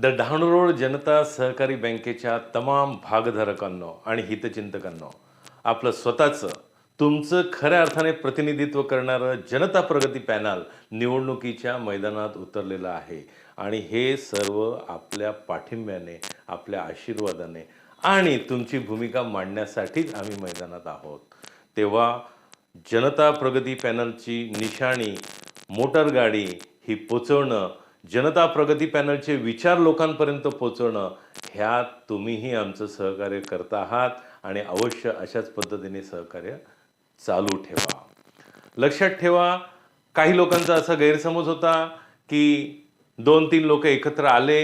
The डहाणूरोड जनता सहकारी बँकेच्या तमाम भागधारकांनो आणि हितचिंतकांनो आपलं स्वतःचं तुमचं खऱ्या अर्थाने प्रतिनिधित्व करणारं जनता प्रगती पॅनल निवडणुकीच्या मैदानात उतरलेलं आहे. आणि हे सर्व आपल्या पाठिंब्याने आपल्या आशीर्वादाने आणि तुमची भूमिका मांडण्यासाठीच आम्ही मैदानात आहोत. तेव्हा जनता प्रगती पॅनलची निशाणी मोटर गाडी ही पोचवणं जनता प्रगती पॅनलचे विचार लोकांपर्यंत पोचवणं ह्यात तुम्हीही आमचं सहकार्य करता आहात आणि अवश्य अशाच पद्धतीने सहकार्य चालू ठेवा. लक्षात ठेवा काही लोकांचा असा गैरसमज होता की दोन तीन लोक एकत्र आले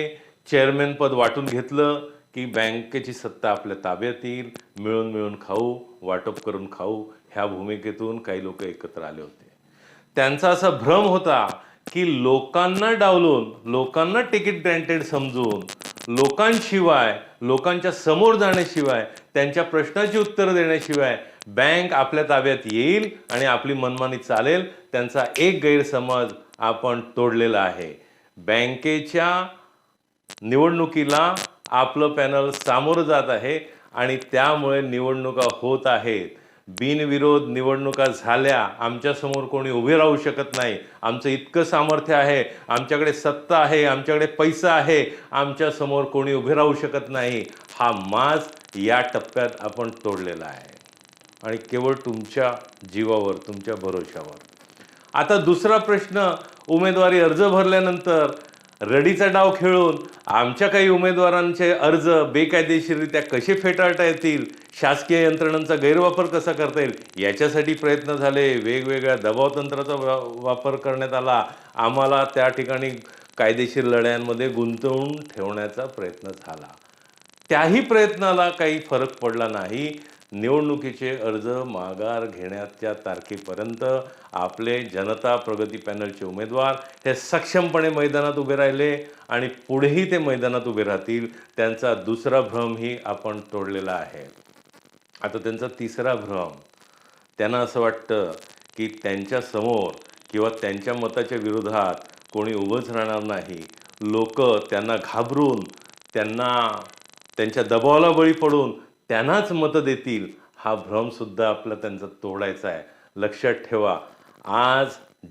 चेअरमॅन पद वाटून घेतलं की बँकेची सत्ता आपल्या ताब्यात येईल मिळून मिळून खाऊ वाटप करून खाऊ ह्या भूमिकेतून काही लोक एकत्र आले होते. त्यांचा असा भ्रम होता की लोकांना डावलून लोकांना तिकीट ग्रँटेड समजून लोकांशिवाय लोकांच्या समोर जाण्याशिवाय त्यांच्या प्रश्नाची उत्तरं देण्याशिवाय बँक आपल्या ताब्यात येईल आणि आपली मनमानी चालेल त्यांचा एक गैरसमज आपण तोडलेला आहे. बँकेच्या निवडणुकीला आपलं पॅनल सामोरं जात आहे आणि त्यामुळे निवडणुका होत आहेत. बिनविरोध निवडणुका झाल्या आमच्यासमोर कोणी उभे राहू शकत नाही. आमचं इतकं सामर्थ्य आहे आमच्याकडे सत्ता आहे आमच्याकडे पैसा आहे आमच्यासमोर कोणी उभे राहू शकत नाही. हा माज या टप्प्यात आपण तोडलेला आहे. आणि केवळ तुमच्या जीवावर तुमच्या भरोशावर आता दुसरा प्रश्न उमेदवारी अर्ज भरल्यानंतर रडीचा डाव खेळून आमच्या काही उमेदवारांचे अर्ज बेकायदेशीररित्या कसे फेटाळता येतील? शासकीय यंत्रणांचा गैरवापर कसा करता येईल? याच्यासाठी प्रयत्न झाले. वेगवेगळ्या दबावतंत्राचा वा वापर करण्यात आला. आम्हाला त्या ठिकाणी कायदेशीर लढ्यांमध्ये गुंतवून ठेवण्याचा प्रयत्न झाला. त्याही प्रयत्नाला काही फरक पडला नाही. निवडणुकीचे अर्ज माघार घेण्याच्या तारखेपर्यंत आपले जनता प्रगती पॅनलचे उमेदवार हे सक्षमपणे मैदानात उभे राहिले आणि पुढेही ते मैदानात उभे राहतील. त्यांचा दुसरा भ्रमही आपण तोडलेला आहे. आता त्यांचा तिसरा भ्रम त्यांना असं वाटतं की त्यांच्यासमोर किंवा त्यांच्या मताच्या विरोधात कोणी उभंच राहणार नाही. लोक त्यांना घाबरून त्यांना त्यांच्या दबावाला बळी पडून त्यांनाच मतं देतील. हा भ्रमसुद्धा आपला त्यांचा तोडायचा आहे. लक्षात ठेवा आज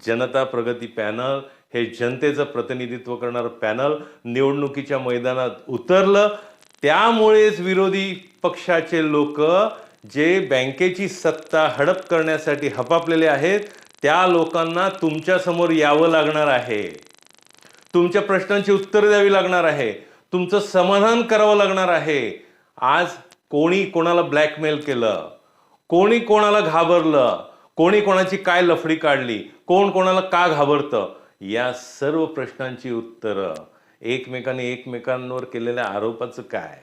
जनता प्रगती पॅनल हे जनतेचं प्रतिनिधित्व करणारं पॅनल निवडणुकीच्या मैदानात उतरलं त्यामुळेच विरोधी पक्षाचे लोक जे बँकेची सत्ता हडप करण्यासाठी हपापलेले आहेत त्या लोकांना तुमच्यासमोर यावं लागणार आहे. तुमच्या प्रश्नांची उत्तरं द्यावी लागणार आहे. तुमचं समाधान करावं लागणार आहे. आज कोणी कोणाला ब्लॅकमेल केलं? कोणी कोणाला घाबरलं? कोणी कोणाची काय लफडी काढली? कोण कोणाला का घाबरतं? या सर्व प्रश्नांची उत्तरं. एकमेकांनी एकमेकांवर केलेल्या आरोपाचं काय?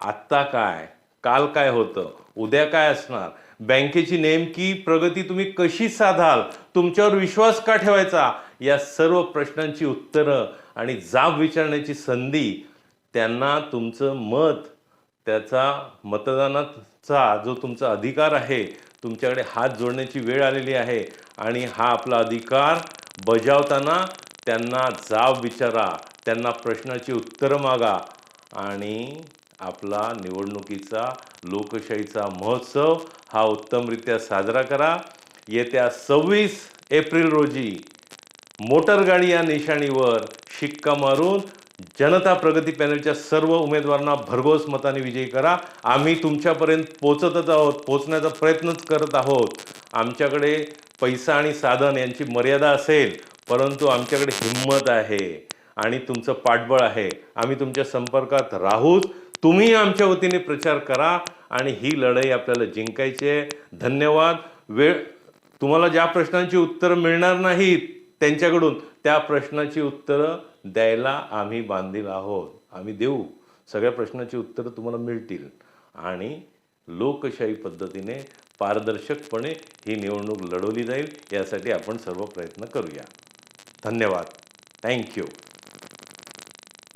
आत्ता काय? काल काय होतं? उद्या काय असणार? बँकेची नेमकी प्रगती तुम्ही कशी साधाल? तुमच्यावर विश्वास का ठेवायचा? या सर्व प्रश्नांची उत्तरं आणि जाब विचारण्याची संधी त्यांना तुमचं मत त्याचा मतदानाचा जो तुमचा अधिकार आहे तुमच्याकडे हात जोडण्याची वेळ आलेली आहे आणि हा आपला अधिकार बजावताना त्यांना जाब विचारा. त्यांना प्रश्नाची उत्तरं मागा आणि आपला निवडणुकीचा लोकशाहीचा महोत्सव हा उत्तमरित्या साजरा करा. येत्या सव्वीस एप्रिल रोजी मोटर गाडी या निशाणीवर शिक्का मारून जनता प्रगती पॅनलच्या सर्व उमेदवारांना भरघोस मताने विजयी करा. आम्ही तुमच्यापर्यंत पोचतच आहोत पोचण्याचा प्रयत्नच करत आहोत. आमच्याकडे पैसा आणि साधन यांची मर्यादा असेल परंतु आमच्याकडे हिंमत आहे. आणि तुमचं पाठबळ आहे. आम्ही तुमच्या संपर्कात राहूच तुम्ही आमच्या वतीने प्रचार करा आणि ही लढाई आपल्याला जिंकायची आहे. धन्यवाद. वेळ तुम्हाला ज्या प्रश्नांची उत्तरं मिळणार नाहीत त्यांच्याकडून त्या प्रश्नाची उत्तरं द्यायला आम्ही बांधील आहोत. आम्ही देऊ. सगळ्या प्रश्नाची उत्तरं तुम्हाला मिळतील. आणि लोकशाही पद्धतीने पारदर्शकपणे ही निवडणूक लढवली जाईल यासाठी आपण सर्व प्रयत्न करूया. धन्यवाद. थँक्यू